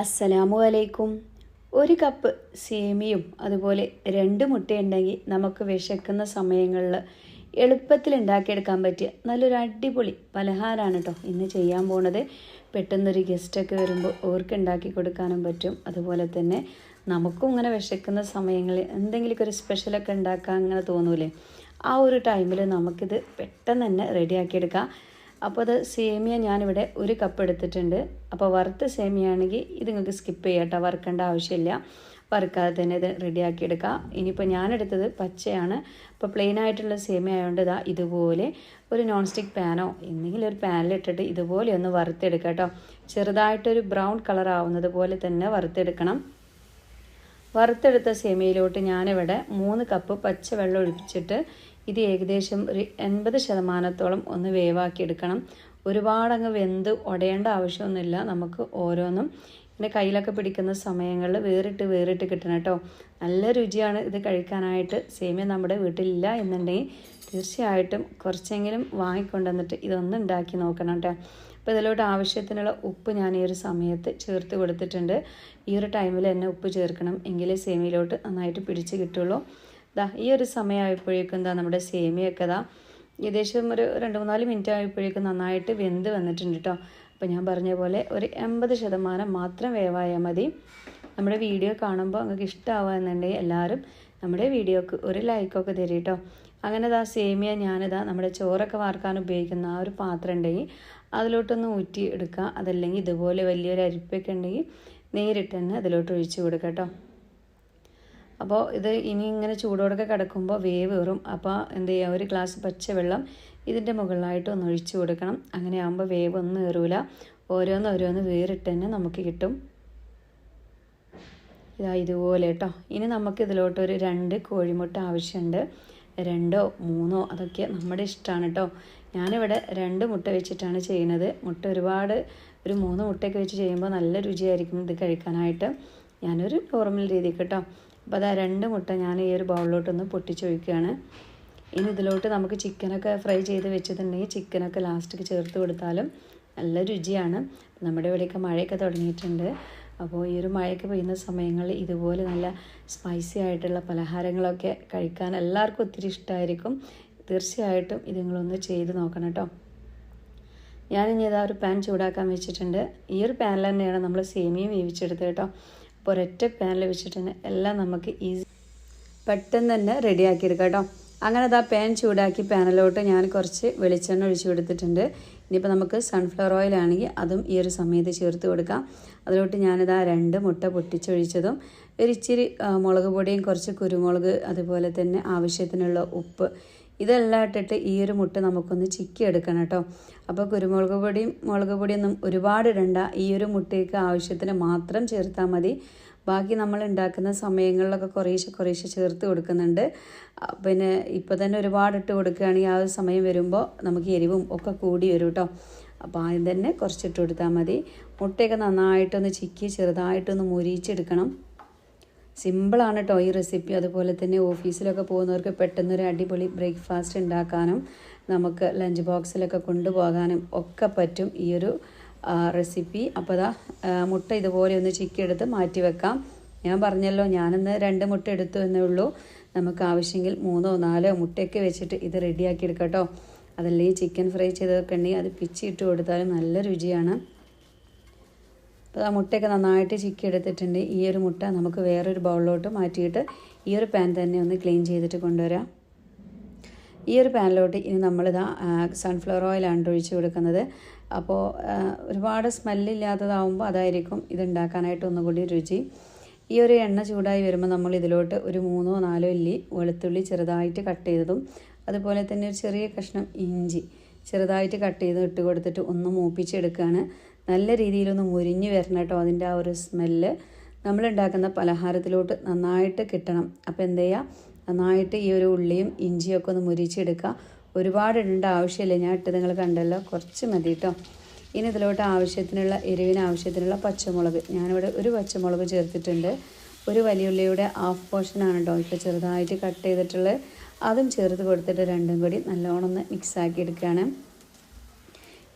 അസ്സലാമു അലൈക്കും ഒരു കപ്പ് സേമിയും അതുപോലെ രണ്ട് മുട്ടയുണ്ടെങ്കിൽ നമുക്ക് വിശക്കുന്ന സമയങ്ങളിൽ എളുപ്പത്തിൽ ഉണ്ടാക്കിയെടുക്കാൻ പറ്റിയ നല്ലൊരു അടിപൊളി പലഹാരമാണ് കേട്ടോ ഇന്ന് ചെയ്യാൻ പോണത്. പെട്ടെന്നൊരു ഗസ്റ്റൊക്കെ വരുമ്പോൾ ഓർക്ക് ഉണ്ടാക്കി കൊടുക്കാനും പറ്റും. അതുപോലെ തന്നെ നമുക്കും ഇങ്ങനെ വിശക്കുന്ന സമയങ്ങളിൽ എന്തെങ്കിലുമൊക്കെ ഒരു സ്പെഷ്യലൊക്കെ ഉണ്ടാക്കാൻ അങ്ങനെ തോന്നൂലേ? ആ ഒരു ടൈമിൽ നമുക്കിത് പെട്ടെന്ന് തന്നെ റെഡിയാക്കിയെടുക്കാം അപ്പോൾ അത് സേമിയ ഞാനിവിടെ ഒരു കപ്പ് എടുത്തിട്ടുണ്ട്. അപ്പോൾ വറുത്ത സേമിയ ആണെങ്കിൽ ഇത് നിങ്ങൾക്ക് സ്കിപ്പ് ചെയ്യാം കേട്ടോ വറുക്കേണ്ട ആവശ്യമില്ല. വറുക്കാതെ തന്നെ ഇത് റെഡിയാക്കി എടുക്കാം. ഇനിയിപ്പോൾ ഞാനെടുത്തത് പച്ചയാണ്. അപ്പോൾ പ്ലെയിൻ ആയിട്ടുള്ള സേമിയ ആയതുകൊണ്ട് ഇതാ ഇതുപോലെ ഒരു നോൺ സ്റ്റിക്ക് പാനോ എന്തെങ്കിലും ഒരു പാനിലിട്ടിട്ട് ഇതുപോലെ ഒന്ന് വറുത്തെടുക്കാം കേട്ടോ. ചെറുതായിട്ടൊരു ബ്രൗൺ കളർ ആവുന്നത് പോലെ തന്നെ വറുത്തെടുക്കണം. വറുത്തെടുത്ത സേമിയയിലോട്ട് ഞാനിവിടെ മൂന്ന് കപ്പ് പച്ചവെള്ളം ഒഴിച്ചിട്ട് ഇത് ഏകദേശം ഒരു എൺപത് ശതമാനത്തോളം ഒന്ന് വേവാക്കിയെടുക്കണം ഒരുപാടങ്ങ് വെന്ത് ഉടയേണ്ട ആവശ്യമൊന്നുമില്ല. നമുക്ക് ഓരോന്നും ഇങ്ങനെ കയ്യിലൊക്കെ പിടിക്കുന്ന സമയങ്ങളിൽ വേറിട്ട് വേറിട്ട് കിട്ടണം കേട്ടോ. നല്ല രുചിയാണ് ഇത് കഴിക്കാനായിട്ട്. സേമിയ നമ്മുടെ വീട്ടിലില്ല എന്നുണ്ടെങ്കിൽ തീർച്ചയായിട്ടും കുറച്ചെങ്കിലും വാങ്ങിക്കൊണ്ടുവന്നിട്ട് ഇതൊന്ന് ഉണ്ടാക്കി നോക്കണം കേട്ടോ. അപ്പോൾ ഇതിലോട്ട് ആവശ്യത്തിനുള്ള ഉപ്പ് ഞാൻ ഈ ഒരു സമയത്ത് ചേർത്ത് കൊടുത്തിട്ടുണ്ട്. ഈ ഒരു ടൈമിൽ തന്നെ ഉപ്പ് ചേർക്കണം. എങ്കിലേ സേമിയയിലോട്ട് നന്നായിട്ട് പിടിച്ച് കിട്ടുള്ളൂ. ദാ ഈ ഒരു സമയമായപ്പോഴേക്കും എന്താ നമ്മുടെ സേമിയൊക്കെ ദാ ഏകദേശം ഒരു രണ്ട് മൂന്നാൽ മിനിറ്റ് ആയപ്പോഴേക്കും നന്നായിട്ട് വെന്ത് വന്നിട്ടുണ്ട് കേട്ടോ അപ്പോൾ ഞാൻ പറഞ്ഞ പോലെ ഒരു എൺപത് ശതമാനം മാത്രം വേവായാൽ മതി. നമ്മുടെ വീഡിയോ കാണുമ്പോൾ നിങ്ങൾക്ക് ഇഷ്ടമാവുക എന്നുണ്ടെങ്കിൽ എല്ലാവരും നമ്മുടെ വീഡിയോക്ക് ഒരു ലൈക്കൊക്കെ തരും കേട്ടോ അങ്ങനെ ഇതാ സേമിയ ഞാനിതാ നമ്മുടെ ചോറൊക്കെ വാർക്കാൻ ഉപയോഗിക്കുന്ന ആ ഒരു പാത്രം ഉണ്ടെങ്കിൽ അതിലോട്ടൊന്ന് ഊറ്റി എടുക്കുക. അതല്ലെങ്കിൽ ഇതുപോലെ വലിയൊരു അരിപ്പൊക്കെ ഉണ്ടെങ്കിൽ നേരിട്ട് തന്നെ അതിലോട്ട് ഒഴിച്ച് കൊടുക്കാം കേട്ടോ അപ്പോൾ ഇത് ഇനി ഇങ്ങനെ ചൂടോടൊക്കെ കിടക്കുമ്പോൾ വേവ് കയറും അപ്പോൾ എന്ത് ചെയ്യുക ഒരു ഗ്ലാസ് പച്ചവെള്ളം ഇതിന്റെ മുകളിലായിട്ട് ഒന്ന് ഒഴിച്ചു കൊടുക്കണം. അങ്ങനെ ആകുമ്പോൾ വേവ് ഒന്നും കയറൂല ഓരോന്ന് ഓരോന്ന് വേറിട്ട് തന്നെ നമുക്ക് കിട്ടും. ഇതാ ഇതുപോലെ കേട്ടോ ഇനി നമുക്ക് ഇതിലോട്ടൊരു രണ്ട് കോഴിമുട്ട ആവശ്യമുണ്ട് രണ്ടോ മൂന്നോ അതൊക്കെ നമ്മുടെ ഇഷ്ടമാണ് കേട്ടോ ഞാനിവിടെ രണ്ട് മുട്ട വെച്ചിട്ടാണ് ചെയ്യുന്നത്. മുട്ട ഒരുപാട് ഒരു മൂന്ന് മുട്ടയൊക്കെ വെച്ച് ചെയ്യുമ്പോൾ നല്ല രുചിയായിരിക്കും ഇത് കഴിക്കാനായിട്ട്. ഞാനൊരു നോർമൽ രീതിക്ക് കേട്ടോ അപ്പോൾ അതാ രണ്ട് മുട്ട ഞാൻ ഈ ഒരു ബൗളിലോട്ടൊന്ന് പൊട്ടിച്ചൊഴിക്കുകയാണ്. ഇനി ഇതിലോട്ട് നമുക്ക് ചിക്കനൊക്കെ ഫ്രൈ ചെയ്ത് വെച്ചിട്ടുണ്ടെങ്കിൽ ചിക്കനൊക്കെ ലാസ്റ്റിക്ക് ചേർത്ത് കൊടുത്താലും നല്ല രുചിയാണ്. നമ്മുടെ ഇവിടെയൊക്കെ മഴയൊക്കെ തുടങ്ങിയിട്ടുണ്ട്. അപ്പോൾ ഈ ഒരു മഴയൊക്കെ പെയ്യുന്ന സമയങ്ങളിൽ ഇതുപോലെ നല്ല സ്പൈസി ആയിട്ടുള്ള പലഹാരങ്ങളൊക്കെ കഴിക്കാൻ എല്ലാവർക്കും ഒത്തിരി ഇഷ്ടമായിരിക്കും തീർച്ചയായിട്ടും ഇത് നിങ്ങളൊന്ന് ചെയ്ത് നോക്കണം കേട്ടോ. ഞാനിനി ഇതാ ഒരു പാൻ ചൂടാക്കാൻ വെച്ചിട്ടുണ്ട്. ഈ ഒരു പാനിൽ തന്നെയാണ് നമ്മൾ സേമിയും വേവിച്ചെടുത്തത് കേട്ടോ. അപ്പോൾ ഒരൊറ്റ പാനിൽ വെച്ചിട്ട് തന്നെ എല്ലാം നമുക്ക് ഈസി പെട്ടെന്ന് തന്നെ റെഡിയാക്കി എടുക്കാം കേട്ടോ. അങ്ങനെ അതാ പാൻ ചൂടാക്കി പാനിലോട്ട് ഞാൻ കുറച്ച് വെളിച്ചെണ്ണ ഒഴിച്ചു കൊടുത്തിട്ടുണ്ട്. ഇനിയിപ്പോൾ നമുക്ക് സൺഫ്ലവർ ഓയിൽ ആണെങ്കിൽ അതും ഈ ഒരു സമയത്ത് ചേർത്ത് കൊടുക്കാം. അതിലോട്ട് ഞാനിത് ആ രണ്ട് മുട്ട പൊട്ടിച്ചൊഴിച്ചതും ഒരു ഇച്ചിരി മുളക് പൊടിയും കുറച്ച് കുരുമുളക് അതുപോലെ തന്നെ ആവശ്യത്തിനുള്ള ഉപ്പ് ഇതെല്ലാം ഇട്ടിട്ട് ഈ ഒരു മുട്ട നമുക്കൊന്ന് ചിക്കി എടുക്കണം കേട്ടോ. അപ്പോൾ കുരുമുളക് പൊടിയും മുളക് പൊടിയൊന്നും ഒരുപാട് ഇടണ്ട. ഈ ഒരു മുട്ടയ്ക്ക് ആവശ്യത്തിന് മാത്രം ചേർത്താൽ മതി. ബാക്കി നമ്മൾ ഉണ്ടാക്കുന്ന സമയങ്ങളിലൊക്കെ കുറേശ്ശെ കുറേശ്ശെ ചേർത്ത് കൊടുക്കുന്നുണ്ട്. പിന്നെ ഇപ്പോൾ തന്നെ ഒരുപാട് ഇട്ട് കൊടുക്കുകയാണെങ്കിൽ ആ ഒരു സമയം വരുമ്പോൾ നമുക്ക് എരിവും ഒക്കെ കൂടി വരും കേട്ടോ. അപ്പോൾ ആദ്യം തന്നെ കുറച്ചിട്ട് കൊടുത്താൽ മതി. മുട്ടയൊക്കെ നന്നായിട്ടൊന്ന് ചിക്കി ചെറുതായിട്ടൊന്ന് മുരിച്ചെടുക്കണം സിമ്പിളാണ് കേട്ടോ ഈ റെസിപ്പി. അതുപോലെ തന്നെ ഓഫീസിലൊക്കെ പോകുന്നവർക്ക് പെട്ടെന്നൊരു അടിപൊളി ബ്രേക്ക്ഫാസ്റ്റ് ഉണ്ടാക്കാനും നമുക്ക് ലഞ്ച് ബോക്സിലൊക്കെ കൊണ്ടുപോകാനും ഒക്കെ പറ്റും ഈ ഒരു റെസിപ്പി. അപ്പോൾ അതാ മുട്ട ഇതുപോലെ ഒന്ന് ചിക്കിയെടുത്ത് മാറ്റി വെക്കാം. ഞാൻ പറഞ്ഞല്ലോ ഞാനിന്ന് രണ്ട് മുട്ട എടുത്തു എന്നേ ഉള്ളൂ. നമുക്ക് ആവശ്യമെങ്കിൽ മൂന്നോ നാലോ മുട്ടയൊക്കെ വെച്ചിട്ട് ഇത് റെഡിയാക്കി എടുക്കാം കേട്ടോ അതല്ലേ ചിക്കൻ ഫ്രൈ ചെയ്തൊക്കെ ഉണ്ടെങ്കിൽ അത് പിച്ചിട്ട് കൊടുത്താലും നല്ല രുചിയാണ്. അപ്പോൾ ആ മുട്ടയൊക്കെ നന്നായിട്ട് ചിക്കി എടുത്തിട്ടുണ്ട് ഈ ഒരു മുട്ട നമുക്ക് വേറൊരു ബൗളിലോട്ട് മാറ്റിയിട്ട് ഈ ഒരു പാൻ തന്നെ ഒന്ന് ക്ലീൻ ചെയ്തിട്ട് കൊണ്ടുവരാം. ഈ ഒരു പാനിലോട്ട് ഇനി നമ്മളിതാ സൺഫ്ലവർ ഓയിലാണ് ഒഴിച്ച് കൊടുക്കുന്നത്. അപ്പോൾ ഒരുപാട് സ്മെല്ലില്ലാത്തതാവുമ്പോൾ അതായിരിക്കും ഇതുണ്ടാക്കാനായിട്ട് ഒന്നുകൂടി രുചി. ഈ ഒരു എണ്ണ ചൂടായി വരുമ്പോൾ നമ്മൾ ഇതിലോട്ട് ഒരു മൂന്നോ നാലോ ഇല്ലി വെളുത്തുള്ളി ചെറുതായിട്ട് കട്ട് ചെയ്തതും അതുപോലെ തന്നെ ഒരു ചെറിയ കഷ്ണം ഇഞ്ചി ചെറുതായിട്ട് കട്ട് ചെയ്ത് ഇട്ട് കൊടുത്തിട്ട് ഒന്ന് മൂപ്പിച്ചെടുക്കുകയാണ് നല്ല രീതിയിലൊന്ന് മുരിഞ്ഞു വരണം കേട്ടോ അതിന്റെ ആ ഒരു സ്മെല്ല്. നമ്മളുണ്ടാക്കുന്ന പലഹാരത്തിലോട്ട് നന്നായിട്ട് കിട്ടണം. അപ്പോൾ എന്ത് ചെയ്യുക? നന്നായിട്ട് ഈ ഒരു ഉള്ളിയും ഇഞ്ചിയൊക്കെ ഒന്ന് മുരിച്ചെടുക്കുക. ഒരുപാട് ഇടേണ്ട ആവശ്യമില്ല. ഞാൻ ഇട്ട് നിങ്ങൾ കണ്ടല്ലോ. കുറച്ച് മതി കേട്ടോ. ഇനി ഇതിലോട്ട് ആവശ്യത്തിനുള്ള എരിവിന് ആവശ്യത്തിനുള്ള പച്ചമുളക്. ഞാനിവിടെ ഒരു പച്ചമുളക് ചേർത്തിട്ടുണ്ട്. ഒരു വലിയ ഉള്ളിയുടെ ഹാഫ് പോർഷനാണ് കേട്ടോ ഇപ്പോൾ ചെറുതായിട്ട് കട്ട് ചെയ്തിട്ടുള്ളത്. അതും ചേർത്ത് കൊടുത്തിട്ട് രണ്ടും കൂടി നല്ലോണം ഒന്ന് മിക്സാക്കി എടുക്കുകയാണ്.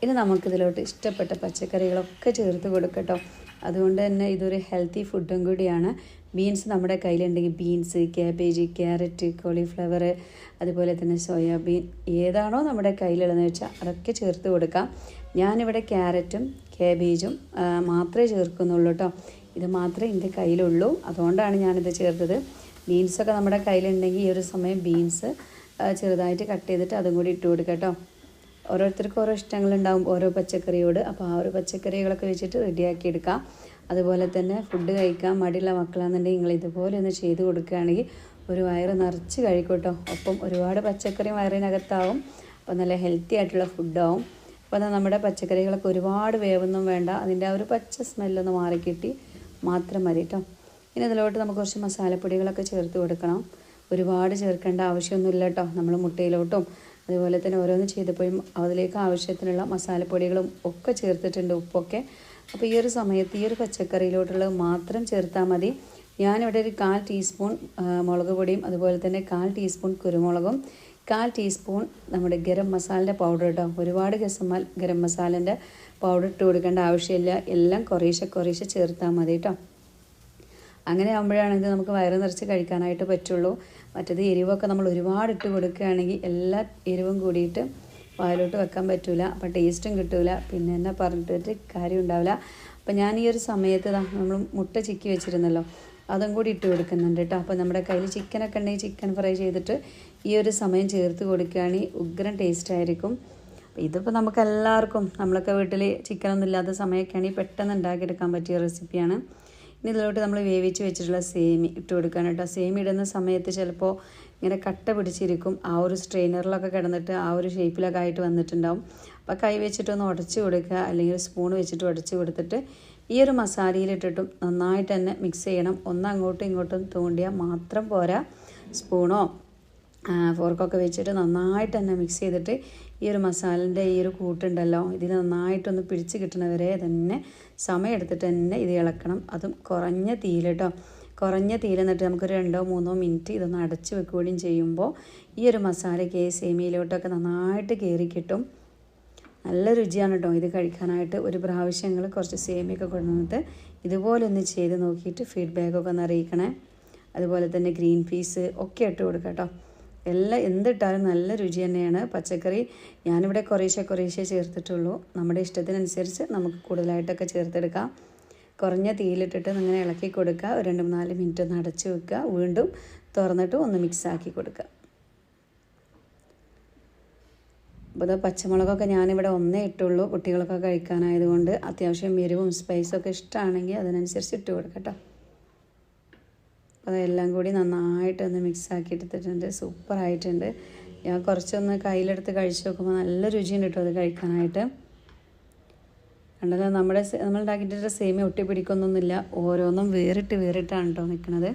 ഇനി നമുക്കിതിലോട്ട് ഇഷ്ടപ്പെട്ട പച്ചക്കറികളൊക്കെ ചേർത്ത് കൊടുക്കട്ടോ. അതുകൊണ്ട് തന്നെ ഇതൊരു ഹെൽത്തി ഫുഡും കൂടിയാണ്. ബീൻസ് നമ്മുടെ കയ്യിലുണ്ടെങ്കിൽ ബീൻസ് ക്യാബേജ് ക്യാരറ്റ് കോളിഫ്ലവർ അതുപോലെ തന്നെ സോയാബീൻ ഏതാണോ നമ്മുടെ കയ്യിലുള്ളതെന്ന് വെച്ചാൽ അതൊക്കെ ചേർത്ത് കൊടുക്കാം. ഞാനിവിടെ ക്യാരറ്റും ക്യാബേജും മാത്രമേ ചേർക്കുന്നുള്ളൂ കേട്ടോ ഇത് മാത്രമേ എന്റെ കയ്യിലുള്ളൂ. അതുകൊണ്ടാണ് ഞാനിത് ചേർത്തത്. ബീൻസൊക്കെ നമ്മുടെ കയ്യിലുണ്ടെങ്കിൽ ഈ ഒരു സമയം ബീൻസ് ചെറുതായിട്ട് കട്ട് ചെയ്തിട്ട് അതും കൂടി ഇട്ട് കൊടുക്കാം കേട്ടോ ഓരോരുത്തർക്കും ഓരോ ഇഷ്ടങ്ങളുണ്ടാവും ഓരോ പച്ചക്കറിയോട്. അപ്പോൾ ആ ഒരു പച്ചക്കറികളൊക്കെ വെച്ചിട്ട് റെഡിയാക്കി എടുക്കാം അതുപോലെ തന്നെ ഫുഡ് കഴിക്കാൻ മടിയുള്ള മക്കളാണെന്നുണ്ടെങ്കിൽ നിങ്ങൾ ഇതുപോലെ ഒന്ന് ചെയ്ത് കൊടുക്കുകയാണെങ്കിൽ ഒരു വയറ് നിറച്ച് കഴിക്കട്ടോ ഒപ്പം ഒരുപാട് പച്ചക്കറി വയറിനകത്താവും. അപ്പോൾ നല്ല ഹെൽത്തി ആയിട്ടുള്ള ഫുഡാവും അപ്പോൾ നമ്മുടെ പച്ചക്കറികളൊക്കെ ഒരുപാട് വേവൊന്നും വേണ്ട. അതിന്റെ ആ ഒരു പച്ച സ്മെല്ലൊന്ന് മാറിക്കിട്ടി മാത്രം മതി കേട്ടോ. ഇനി അതിലോട്ട് നമുക്ക് കുറച്ച് മസാലപ്പൊടികളൊക്കെ ചേർത്ത് കൊടുക്കണം. ഒരുപാട് ചേർക്കേണ്ട ആവശ്യമൊന്നുമില്ല കേട്ടോ. നമ്മൾ മുട്ടയിലോട്ടും അതുപോലെ തന്നെ ഓരോന്ന് ചെയ്തപ്പോഴും അതിലേക്ക് ആവശ്യത്തിനുള്ള മസാലപ്പൊടികളും ഒക്കെ ചേർത്തിട്ടുണ്ട് ഉപ്പൊക്കെ. അപ്പോൾ ഈ ഒരു സമയത്ത് ഈ ഒരു പച്ചക്കറിയിലോട്ടുള്ളത് മാത്രം ചേർത്താൽ മതി. ഞാനിവിടെ ഒരു കാൽ ടീസ്പൂൺ മുളക് പൊടിയും അതുപോലെ തന്നെ കാൽ ടീസ്പൂൺ കുരുമുളകും കാൽ ടീസ്പൂൺ നമ്മുടെ ഗരം മസാലന്റെ പൗഡർ കേട്ടോ ഒരുപാട് ഗസമാൽ ഗരം മസാലന്റെ പൗഡർ ഇട്ട് കൊടുക്കേണ്ട ആവശ്യമില്ല. എല്ലാം കുറേശ്ശെ കുറേശ്ശെ ചേർത്താൽ മതി കേട്ടോ അങ്ങനെ ആകുമ്പോഴാണെങ്കിൽ നമുക്ക് വയറ് നിറച്ച് കഴിക്കാനായിട്ട് പറ്റുള്ളൂ. മറ്റേത് എരിവൊക്കെ നമ്മൾ ഒരുപാട് ഇട്ട് കൊടുക്കുകയാണെങ്കിൽ എല്ലാ എരിവും കൂടിയിട്ട് വായിലോട്ട് വെക്കാൻ പറ്റില്ല അപ്പോൾ ടേസ്റ്റും കിട്ടില്ല പിന്നെ എന്നെ പറഞ്ഞിട്ട് കാര്യം ഉണ്ടാവില്ല. അപ്പോൾ ഞാൻ ഈ ഒരു സമയത്ത് നമ്മൾ മുട്ട ചിക്കി വെച്ചിരുന്നല്ലോ അതും കൂടി ഇട്ട് കൊടുക്കുന്നുണ്ട് കേട്ടോ അപ്പോൾ നമ്മുടെ കയ്യിൽ ചിക്കനൊക്കെ ഉണ്ടെങ്കിൽ ചിക്കൻ ഫ്രൈ ചെയ്തിട്ട് ഈ ഒരു സമയം ചേർത്ത് കൊടുക്കുകയാണെങ്കിൽ ഉഗ്രൻ ടേസ്റ്റ് ആയിരിക്കും. ഇതിപ്പോൾ നമുക്ക് എല്ലാവർക്കും നമ്മളൊക്കെ വീട്ടിൽ ചിക്കനൊന്നും ഇല്ലാത്ത സമയമൊക്കെയാണെങ്കിൽ പെട്ടെന്ന് ഉണ്ടാക്കിയെടുക്കാൻ പറ്റിയ റെസിപ്പിയാണ് ഇനി ഇതിലോട്ട് നമ്മൾ വേവിച്ച് വെച്ചിട്ടുള്ള സേമി ഇട്ട് കൊടുക്കാൻ കേട്ടോ സേമി ഇടുന്ന സമയത്ത് ചിലപ്പോൾ ഇങ്ങനെ കട്ട പിടിച്ചിരിക്കും. ആ ഒരു സ്ട്രെയിനറിലൊക്കെ കിടന്നിട്ട് ആ ഒരു ഷേപ്പിലൊക്കെ ആയിട്ട് വന്നിട്ടുണ്ടാവും. അപ്പോൾ കൈ വെച്ചിട്ടൊന്ന് ഉടച്ച് കൊടുക്കുക. അല്ലെങ്കിൽ സ്പൂൺ വെച്ചിട്ട് ഉടച്ച് കൊടുത്തിട്ട് ഈ ഒരു മസാലയിലിട്ടിട്ടും നന്നായിട്ട് തന്നെ മിക്സ് ചെയ്യണം. ഒന്ന് അങ്ങോട്ടും ഇങ്ങോട്ടും തൂണ്ടിയാൽ മാത്രം പോരാ. സ്പൂണോ? ഫോർക്കൊക്കെ വെച്ചിട്ട് നന്നായിട്ട് തന്നെ മിക്സ് ചെയ്തിട്ട് ഈ ഒരു മസാലന്റെ ഈ ഒരു കൂട്ടുണ്ടല്ലോ ഇതിൽ നന്നായിട്ടൊന്ന് പിടിച്ച് കിട്ടണവരെ തന്നെ സമയമെടുത്തിട്ട് തന്നെ ഇത് ഇളക്കണം. അതും കുറഞ്ഞ തീയിൽ കുറഞ്ഞ തീയിൽ എന്നിട്ട് നമുക്കൊരു രണ്ടോ മൂന്നോ മിനിറ്റ് ഇതൊന്ന് അടച്ച് വെക്കുകയും ചെയ്യുമ്പോൾ ഈ ഒരു മസാലയ്ക്ക് സേമിയിലോട്ടൊക്കെ നന്നായിട്ട് കയറി കിട്ടും. നല്ല രുചിയാണ് കേട്ടോ ഇത് കഴിക്കാനായിട്ട്. ഒരു പ്രാവശ്യങ്ങൾ കുറച്ച് സേമിയൊക്കെ കൊണ്ടുവന്നിട്ട് ഇതുപോലെ ഒന്ന് ചെയ്ത് നോക്കിയിട്ട് ഫീഡ്ബാക്കൊക്കെ ഒന്ന് അറിയിക്കണേ. അതുപോലെ തന്നെ ഗ്രീൻ പീസ് ഒക്കെ ഇട്ട് കൊടുക്കാം കേട്ടോ എല്ലാം എന്തിട്ടാലും നല്ല രുചി തന്നെയാണ് പച്ചക്കറി. ഞാനിവിടെ കുറേശ്ശെ കുറേശ്ശെ ചേർത്തിട്ടുള്ളൂ. നമ്മുടെ ഇഷ്ടത്തിനനുസരിച്ച് നമുക്ക് കൂടുതലായിട്ടൊക്കെ ചേർത്തെടുക്കാം. കുറഞ്ഞ തീയിലിട്ടിട്ട് ഇങ്ങനെ ഇളക്കി കൊടുക്കുക. ഒരു രണ്ട് മൂന്നാൽ മിനിറ്റ് ഒന്ന് അടച്ചു വെക്കുക. വീണ്ടും തുറന്നിട്ട് ഒന്ന് മിക്സ് ആക്കി കൊടുക്കുക. അപ്പോൾ ഇത് പച്ചമുളകൊക്കെ ഞാനിവിടെ ഒന്നേ ഇട്ടുള്ളൂ കുട്ടികളൊക്കെ കഴിക്കാനായതുകൊണ്ട്. അത്യാവശ്യം എരിവും സ്പൈസൊക്കെ ഇഷ്ടമാണെങ്കിൽ അതിനനുസരിച്ച് ഇട്ട് കൊടുക്കാം കേട്ടോ. അപ്പോൾ അതെല്ലാം കൂടി നന്നായിട്ട് ഒന്ന് മിക്സ് ആക്കി എടുത്തിട്ടുണ്ട് സൂപ്പറായിട്ടുണ്ട് ഞാൻ കുറച്ചൊന്ന് കയ്യിലെടുത്ത് കഴിച്ച് നോക്കുമ്പോൾ നല്ല രുചിയുണ്ട് കേട്ടോ അത് കഴിക്കാനായിട്ട്. കണ്ടല്ലോ നമ്മുടെ നമ്മൾ ഉണ്ടാക്കിയിട്ട് സേമിയ ഒട്ടി പിടിക്കൊന്നൊന്നുമില്ല. ഓരോന്നും വേറിട്ട് വേറിട്ടാണ് കേട്ടോ നിൽക്കുന്നത്.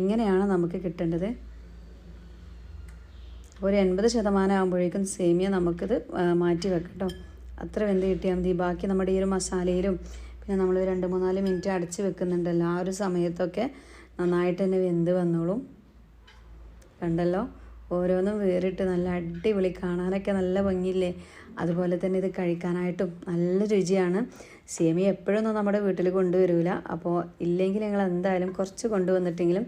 ഇങ്ങനെയാണ് നമുക്ക് കിട്ടേണ്ടത്. ഒരു എൺപത് ശതമാനം ആകുമ്പോഴേക്കും സേമിയ നമുക്കിത് മാറ്റി വെക്കാം കേട്ടോ. അത്ര വെന്ത് കിട്ടിയാൽ മതി. ബാക്കി നമ്മുടെ ഈ ഒരു മസാലയിലും പിന്നെ നമ്മൾ രണ്ട് മൂന്നാൽ മിനിറ്റ് അടച്ച് വെക്കുന്നുണ്ടല്ലോ. ആ ഒരു സമയത്തൊക്കെ നന്നായിട്ട് തന്നെ വെന്ത് വന്നോളും. കണ്ടല്ലോ? ഓരോന്നും വേറിട്ട് നല്ല അടിപൊളി കാണാനൊക്കെ നല്ല ഭംഗിയില്ലേ? അതുപോലെ തന്നെ ഇത് കഴിക്കാനായിട്ടും നല്ല രുചിയാണ്. സേമിയ എപ്പോഴൊന്നും നമ്മുടെ വീട്ടിൽ കൊണ്ടുവരില്ല അപ്പോൾ ഇല്ലെങ്കിൽ ഞങ്ങൾ എന്തായാലും കുറച്ച് കൊണ്ടുവന്നിട്ടെങ്കിലും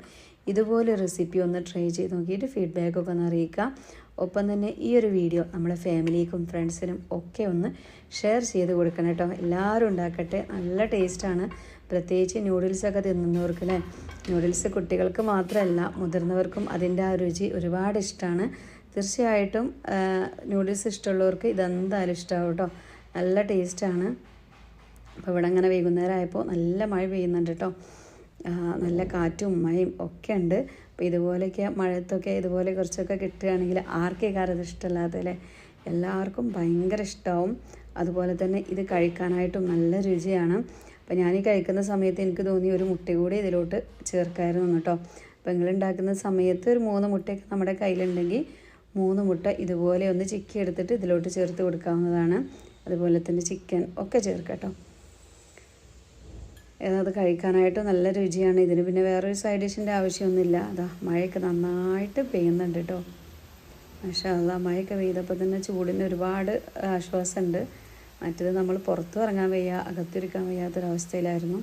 ഇതുപോലെ റെസിപ്പി ഒന്ന് ട്രൈ ചെയ്ത് നോക്കിയിട്ട് ഫീഡ്ബാക്കൊക്കെ ഒന്ന് അറിയിക്കുക. ഒപ്പം തന്നെ ഈ ഒരു വീഡിയോ നമ്മുടെ ഫാമിലിക്കും ഫ്രണ്ട്സിനും ഒക്കെ ഒന്ന് ഷെയർ ചെയ്ത് കൊടുക്കണം കേട്ടോ. എല്ലാവരും ഉണ്ടാക്കട്ടെ. നല്ല ടേസ്റ്റാണ് പ്രത്യേകിച്ച് ന്യൂഡിൽസൊക്കെ തിന്നുന്നവർക്ക് അല്ലേ? ന്യൂഡിൽസ് കുട്ടികൾക്ക് മാത്രമല്ല മുതിർന്നവർക്കും അതിന്റെ ആ രുചി ഒരുപാട് ഇഷ്ടമാണ്. തീർച്ചയായിട്ടും ന്യൂഡിൽസ് ഇഷ്ടമുള്ളവർക്ക് ഇതെന്തായാലും ഇഷ്ടമാവും കേട്ടോ. നല്ല ടേസ്റ്റാണ് അപ്പോൾ ഇവിടെ അങ്ങനെ വൈകുന്നേരമായപ്പോൾ നല്ല മഴ പെയ്യുന്നുണ്ട് കേട്ടോ. നല്ല കാറ്റും മഴയും ഒക്കെ ഉണ്ട്. അപ്പോൾ ഇതുപോലെയൊക്കെ മഴത്തൊക്കെ ഇതുപോലെ കുറച്ചൊക്കെ കിട്ടുകയാണെങ്കിൽ ആർക്കേക്കാരം ഇത് ഇഷ്ടമല്ലാത്തല്ലേ എല്ലാവർക്കും ഭയങ്കര ഇഷ്ടമാവും. അതുപോലെ തന്നെ ഇത് കഴിക്കാനായിട്ടും നല്ല രുചിയാണ്. അപ്പോൾ ഞാൻ ഈ കഴിക്കുന്ന സമയത്ത് എനിക്ക് തോന്നി ഒരു മുട്ട കൂടി ഇതിലോട്ട് ചേർക്കായിരുന്നു കേട്ടോ. അപ്പോൾ നിങ്ങൾ ഉണ്ടാക്കുന്ന സമയത്ത് ഒരു മൂന്ന് മുട്ടയൊക്കെ നമ്മുടെ കയ്യിലുണ്ടെങ്കിൽ മൂന്ന് മുട്ട ഇതുപോലെ ഒന്ന് ചിക്കി എടുത്തിട്ട് ഇതിലോട്ട് ചേർത്ത് കൊടുക്കാവുന്നതാണ്. അതുപോലെ തന്നെ ചിക്കൻ ഒക്കെ ചേർക്കാം കേട്ടോ. അത് കഴിക്കാനായിട്ട് നല്ല രുചിയാണ്. ഇതിന് പിന്നെ വേറൊരു സൈഡ് ഡിഷിന്റെ ആവശ്യമൊന്നുമില്ല. അതാ മഴയൊക്കെ നന്നായിട്ട് പെയ്യുന്നുണ്ട് കേട്ടോ പക്ഷേ അതാ മഴയൊക്കെ പെയ്തപ്പോൾ തന്നെ ചൂടിന് ഒരുപാട് ആശ്വാസമുണ്ട്. മറ്റത് നമ്മൾ പുറത്തു ഇറങ്ങാൻ വയ്യ അകത്തിരിക്കാൻ വയ്യാത്തൊരവസ്ഥയിലായിരുന്നു.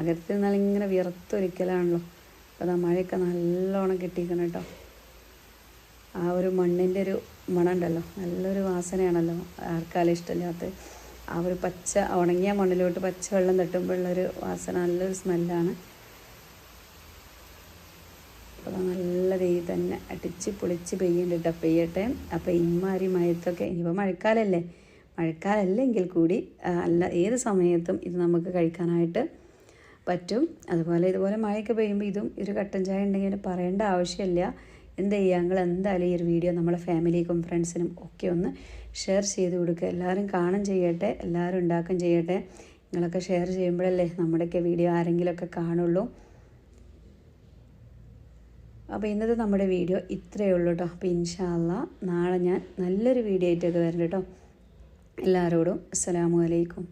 അകത്ത് നിന്നാൽ ഇങ്ങനെ വിയർത്തൊരിക്കലാണല്ലോ. അപ്പോൾ അതാ മഴയൊക്കെ നല്ലോണം കിട്ടിയിരിക്കണം കേട്ടോ ആ ഒരു മണ്ണിന്റെ ഒരു മണമുണ്ടല്ലോ. നല്ലൊരു വാസനയാണല്ലോ ആർക്കാലും ഇഷ്ടമില്ലാത്ത. ആ ഒരു പച്ച ഉണങ്ങിയ മണ്ണിലോട്ട് പച്ച വെള്ളം തട്ടുമ്പോഴുള്ളൊരു വാസന നല്ലൊരു സ്മെല്ലാണ്. അപ്പോൾ നല്ല രീതിയിൽ തന്നെ അടിച്ച് പൊളിച്ച് പെയ്യുന്നുണ്ട് കേട്ടോ പെയ്യട്ടെ. അപ്പോൾ ഇമ്മാരി മഴത്തൊക്കെ ഇനിയിപ്പോൾ മഴക്കാലല്ലേ. മഴക്കാലല്ലെങ്കിൽ കൂടി അല്ല ഏത് സമയത്തും ഇത് നമുക്ക് കഴിക്കാനായിട്ട് പറ്റും. അതുപോലെ ഇതുപോലെ മഴയൊക്കെ പെയ്യുമ്പോൾ ഇതും ഒരു കട്ടൻ ചായ ഉണ്ടെങ്കിൽ പറയേണ്ട ആവശ്യമില്ല. എന്ത് ചെയ്യുക എന്തായാലും ഈ ഒരു വീഡിയോ നമ്മളെ ഫാമിലിക്കും ഫ്രണ്ട്സിനും ഒക്കെ ഒന്ന് ഷെയർ ചെയ്ത് കൊടുക്കുക. എല്ലാവരും കാണും ചെയ്യട്ടെ എല്ലാവരും ഉണ്ടാക്കും ചെയ്യട്ടെ. നിങ്ങളൊക്കെ ഷെയർ ചെയ്യുമ്പോഴല്ലേ നമ്മുടെയൊക്കെ വീഡിയോ ആരെങ്കിലുമൊക്കെ കാണുള്ളൂ. അപ്പോൾ ഇന്നത്തെ നമ്മുടെ വീഡിയോ ഇത്രയേ ഉള്ളൂ കേട്ടോ. അപ്പോൾ ഇൻഷാല്ല നാളെ ഞാൻ നല്ലൊരു വീഡിയോ ആയിട്ടൊക്കെ വരണം കേട്ടോ. എല്ലാവരോടും അസ്സലാമു അലൈക്കും.